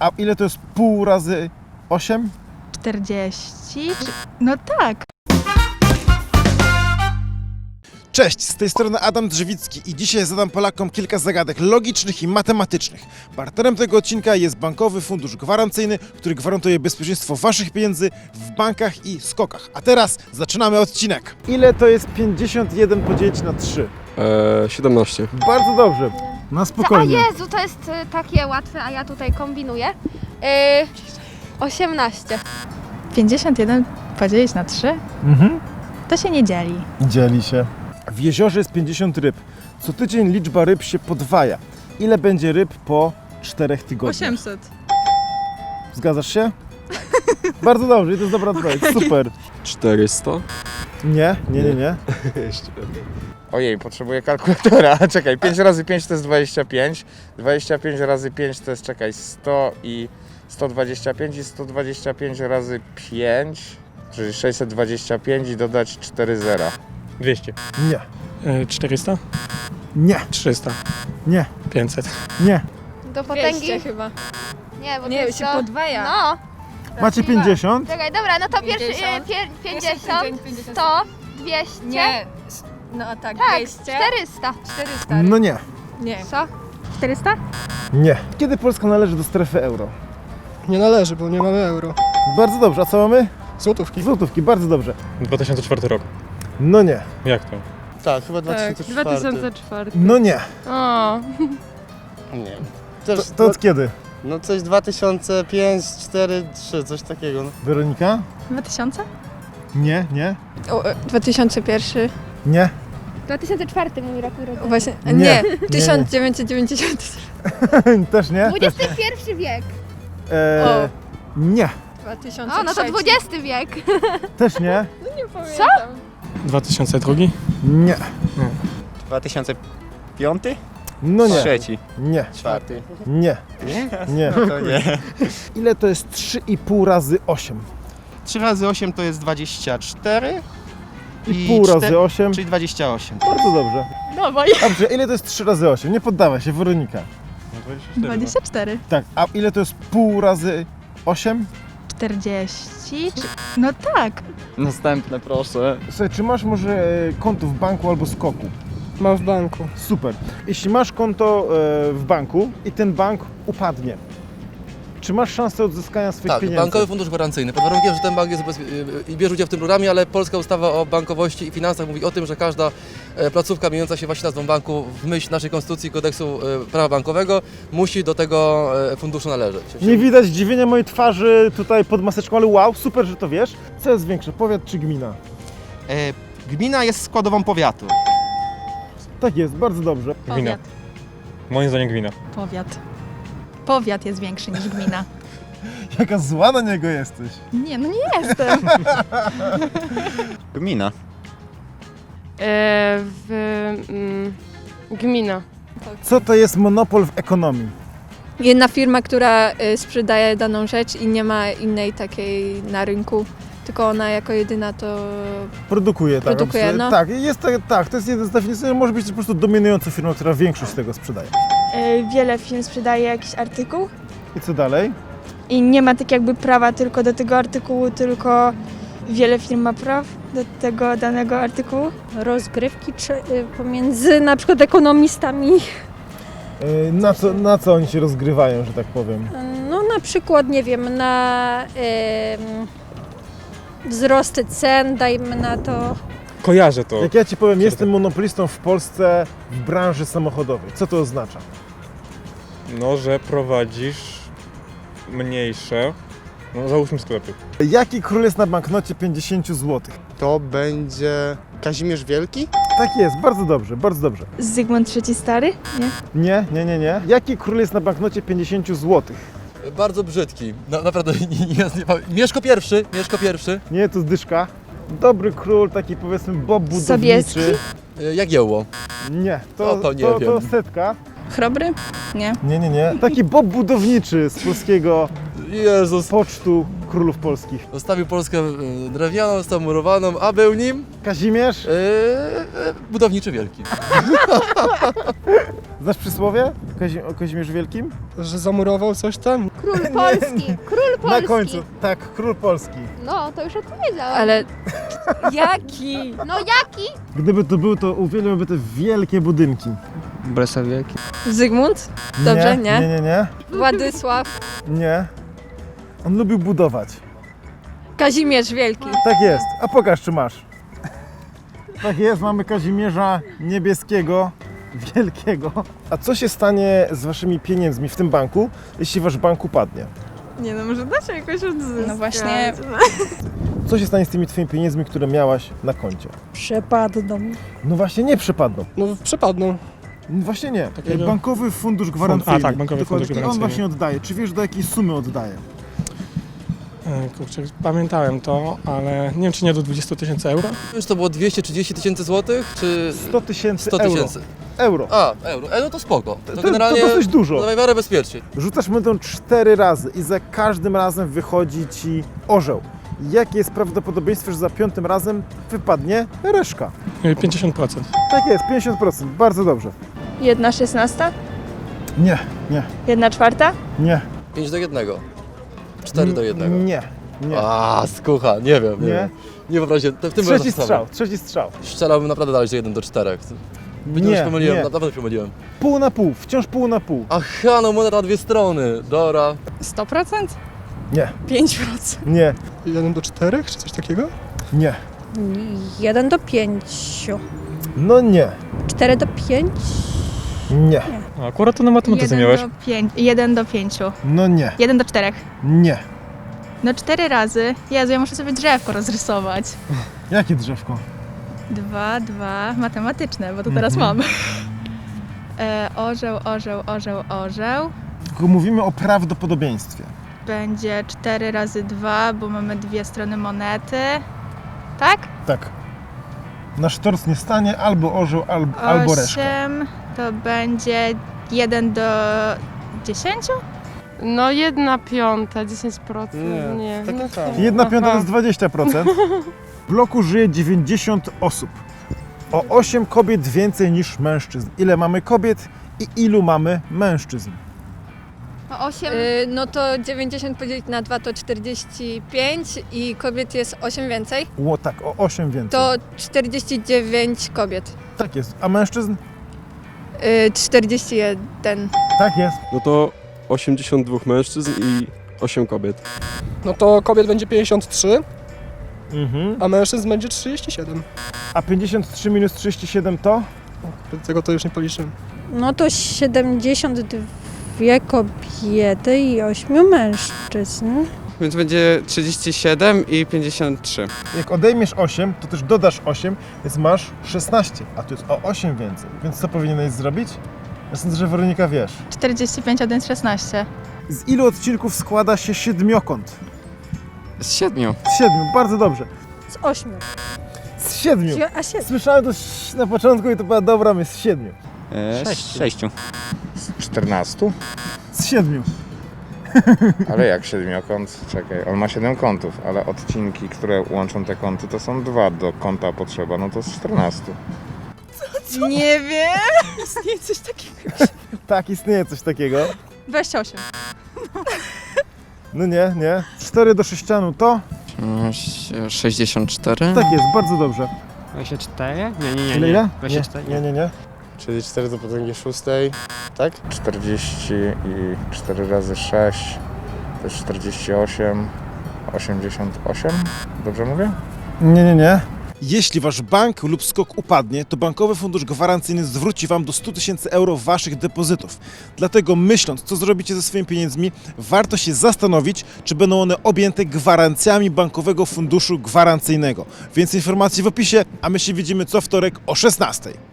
A ile to jest pół razy 8? 40? No tak. Cześć, z tej strony Adam Drzewicki i dzisiaj zadam Polakom kilka zagadek logicznych i matematycznych. Partnerem tego odcinka jest Bankowy Fundusz Gwarancyjny, który gwarantuje bezpieczeństwo Waszych pieniędzy w bankach i skokach. A teraz zaczynamy odcinek. Ile to jest 51 podzielić na 3? Eee, 17. Bardzo dobrze. Na A spokojnie. Jezu, to jest y, takie łatwe, a ja tutaj kombinuję. Y, 18. 51 podzielić na 3? Mhm. To się nie dzieli. Dzieli się. W jeziorze jest 50 ryb. Co tydzień liczba ryb się podwaja. Ile będzie ryb po 4 tygodniach? 800. Zgadzasz się? Bardzo dobrze, i to jest dobra odpowiedź. Super. 400. Nie, nie, nie, nie. Ojej, potrzebuję kalkulatora. Czekaj, 5 razy 5 to jest 25. 25 razy 5 to jest, czekaj, 100 i 125 i 125 razy 5, czyli 625 i dodać 4 zera. 200. Nie, E, 400? nie, 300. nie, 500. nie. Do potęgi? chyba. Nie, bo to Nie, jest się to... podwaja. No, Macie 50? czekaj, dobra, no to pierwszy, 50. y, pier, 50, tydzień 50. 100, 200. Nie. No a tak, Tak, 200. 400. 400. No nie, Nie. Co? 400? nie. Kiedy Polska należy do strefy euro? Nie należy, bo nie mamy euro. Bardzo dobrze, a co mamy? Złotówki. Złotówki, bardzo dobrze. 2004 rok. No nie, Jak to? Tak, chyba 2004. 2004. no nie. O. Nie. To, Też, to od kiedy? No coś 2005, 4, 3, coś takiego. No. Weronika? 2000? Nie, nie, 2001. nie. 2004 mój rok urodzenia. Właśnie, Nie, nie. nie, nie. 1990. Też nie? 21 wiek. e, nie, 2003. O, no to 20 wiek. też nie, Co? 2002? nie. 2005? No nie, Trzeci. nie, Czwarty. nie, Nie? nie. To nie. Ile to jest 3,5 razy 8? 3 razy 8 to jest 24. I pół razy czte- 8? Czyli 28. Bardzo dobrze. Dawaj. Dobrze, ile to jest 3 razy 8? Nie poddawaj się, Weronika. 24. Tak, a ile to jest pół razy 8? 40? No tak. Następne proszę. Słuchaj, czy masz może e, konto w banku albo skoku? Mam w banku. Super. Jeśli masz konto e, w banku i ten bank upadnie, czy masz szansę odzyskania swoich Tak, pieniędzy? Bankowy Fundusz Gwarancyjny. Pod warunkiem, że ten bank jest ubezpie- i bierze udział w tym programie, ale polska ustawa o bankowości i finansach mówi o tym, że każda e, placówka mieniąca się właśnie nazwą banku w myśl naszej konstytucji i kodeksu e, prawa bankowego musi do tego e, funduszu należeć. Nie widać zdziwienia mojej twarzy tutaj pod maseczką, ale wow, super, że to wiesz. Co jest większe, powiat czy gmina? E, gmina jest składową powiatu. Tak jest, bardzo dobrze. Gmina. Powiat. Moim zdaniem gmina. Powiat. Powiat jest większy niż gmina. Jaka zła na niego jesteś. Nie, no nie jestem. Gmina. E, w, mm, gmina. Co to jest monopol w ekonomii? Jedna firma, która y, sprzedaje daną rzecz i nie ma innej takiej na rynku, tylko ona jako jedyna to Produkuje, tak. Produkuje, no. Tak, jest, tak, tak, to jest jeden z definicji. Może być po prostu dominująca firma, która większość tego sprzedaje. wiele firm sprzedaje jakiś artykuł I co dalej? i nie ma tak jakby prawa tylko do tego artykułu, tylko wiele firm ma praw do tego danego artykułu. rozgrywki pomiędzy na przykład ekonomistami. Yy, Na co, na co oni się rozgrywają, że tak powiem? No na przykład, nie wiem, na wzrosty cen, dajmy na to. Kojarzę to. Jak ja ci powiem, jestem monopolistą w Polsce w branży samochodowej. Co to oznacza? No, że prowadzisz mniejsze, no załóżmy sklepy. Jaki król jest na banknocie 50 zł? To będzie Kazimierz Wielki? Tak jest, bardzo dobrze, bardzo dobrze. Zygmunt III Stary? Nie. Nie, nie, nie, nie. Jaki król jest na banknocie 50 zł? Bardzo brzydki. Na, naprawdę, nie, nie, Mieszko pierwszy, Mieszko pierwszy. Nie, to zdyszka. Dobry król, taki powiedzmy bob budowniczy. Sobieski? E, Jagiełło. Nie, to, O, to nie to, to wiem. setka. Chrobry? Nie. Nie, nie, nie. Taki bob budowniczy z polskiego Jezus. pocztu królów polskich. Zostawił Polskę e, drewnianą, został murowaną, a był nim Kazimierz, e, budowniczy wielki. znasz przysłowie Kazi o Kazimierzu Wielkim? Że zamurował coś tam? Król Polski. Król Polski. Na końcu, tak, król Polski. No, to już odpowiedziałam. Ale jaki? No jaki? Gdyby to był, to uwielbiałby te wielkie budynki. Bresowieki. Zygmunt? Dobrze, nie? Nie, nie, nie. Władysław? Nie. On lubił budować. Kazimierz Wielki. Tak jest. A pokaż, czy masz. Tak jest, mamy Kazimierza Niebieskiego, Wielkiego. A co się stanie z waszymi pieniędzmi w tym banku, jeśli wasz bank upadnie? Nie no, może da się jakoś odzyskać. No właśnie. Co się stanie z tymi twoimi pieniędzmi, które miałaś na koncie? Przepadną. No właśnie nie przepadną. No przepadną. No Właśnie nie. Takiego- Bankowy fundusz gwarancyjny. a, tak, bankowy Dokładnie. fundusz I on gwarancyjny. właśnie oddaje. Czy wiesz do jakiej sumy oddaje? E, Kurczę, pamiętałem to, ale nie wiem czy nie do 20 tysięcy euro. Już to było 230 tysięcy złotych, czy 100 tysięcy 100 euro. tysięcy? Euro. A, euro. E, no to spoko. To, To, generalnie to dosyć dużo. na miarę bezpiecznie. Rzucasz monetą cztery razy i za każdym razem wychodzi ci orzeł. Jakie jest prawdopodobieństwo, że za piątym razem wypadnie reszka? E, 50%. Tak jest, 50%. Bardzo dobrze. Jedna szesnasta? Nie, nie, Jedna czwarta? nie. 5 do 1. 4 do 1. Nie, nie. A, skucha, nie wiem, nie, Nie. wiem. Nie wyobraźcie, w tym Trzeci strzał, trzeci strzał. Strzelałbym naprawdę dalej, że 1 do 4. Być może się Nie, pomyliłem, nie. na pewno się pomyliłem. Pół na pół, wciąż pół na pół. Aha, no moneta dwie strony, dobra. 100%? Nie, 5%. nie, 1 do 4 czy coś takiego? nie. 1 do 5. No nie, 4 do 5. nie, A akurat to na matematyce 1 miałeś. do 5. 1 do 5. no nie, 1 do 4. nie. No 4 razy. Jezu, ja muszę sobie drzewko rozrysować. Jakie drzewko? 2, 2, matematyczne, bo to teraz Mhm. mam. E, orzeł, orzeł, orzeł, orzeł. Tylko mówimy o prawdopodobieństwie. Będzie 4 razy 2, bo mamy dwie strony monety. Tak? Tak. Na sztorc nie stanie albo orzeł, albo, albo reszka. 8 to będzie 1 do 10? No jedna piąta, 10%. Nie, Nie. takie no samo. tak. Jedna piąta to jest 20%. W bloku żyje 90 osób. O 8 kobiet więcej niż mężczyzn. Ile mamy kobiet i ilu mamy mężczyzn? O 8. Y, no to 90 podzielić na 2 to 45 i kobiet jest 8 więcej. Ło, tak, o 8 więcej. To 49 kobiet. Tak jest. A mężczyzn? Y, 41. Tak jest. No to 82 mężczyzn i 8 kobiet. No to kobiet będzie 53, Mhm. a mężczyzn będzie 37. A 53 minus 37 to? Tego to już nie policzyłem. No to 72 kobiety i 8 mężczyzn. Więc będzie 37 i 53. Jak odejmiesz 8, to też dodasz 8, więc masz 16, a tu jest o 8 więcej. Więc co powinieneś zrobić? Ja sądzę, że Weronika wiesz. 45, 1, 16. Z ilu odcinków składa się siedmiokąt? Z 7. Z siedmiu, bardzo dobrze. Z 8. Z siedmiu. A 7. Słyszałem to ś- na początku i to była dobra myśl. Z siedmiu. 6. 6. Z 14? Z siedmiu. Ale jak siedmiokąt? Czekaj, on ma 7 kątów, ale odcinki, które łączą te kąty, to są dwa do kąta potrzeba, no to z 14. Nie wiem. Istnieje coś takiego. Tak, istnieje coś takiego. 28. No nie, nie. 4 do sześcianu to? 64. Tak jest, bardzo dobrze. 24? Nie, nie, Ile, ile? 24? Nie, nie, nie. nie. Czyli 4 do potęgi 6, tak? 40 i 4 razy 6 to jest 48, 88, dobrze mówię? Nie, nie, nie. Jeśli wasz bank lub skok upadnie, to Bankowy Fundusz Gwarancyjny zwróci wam do 100 tysięcy euro waszych depozytów. Dlatego myśląc, co zrobicie ze swoimi pieniędzmi, warto się zastanowić, czy będą one objęte gwarancjami Bankowego Funduszu Gwarancyjnego. Więcej informacji w opisie, a my się widzimy co wtorek o 16.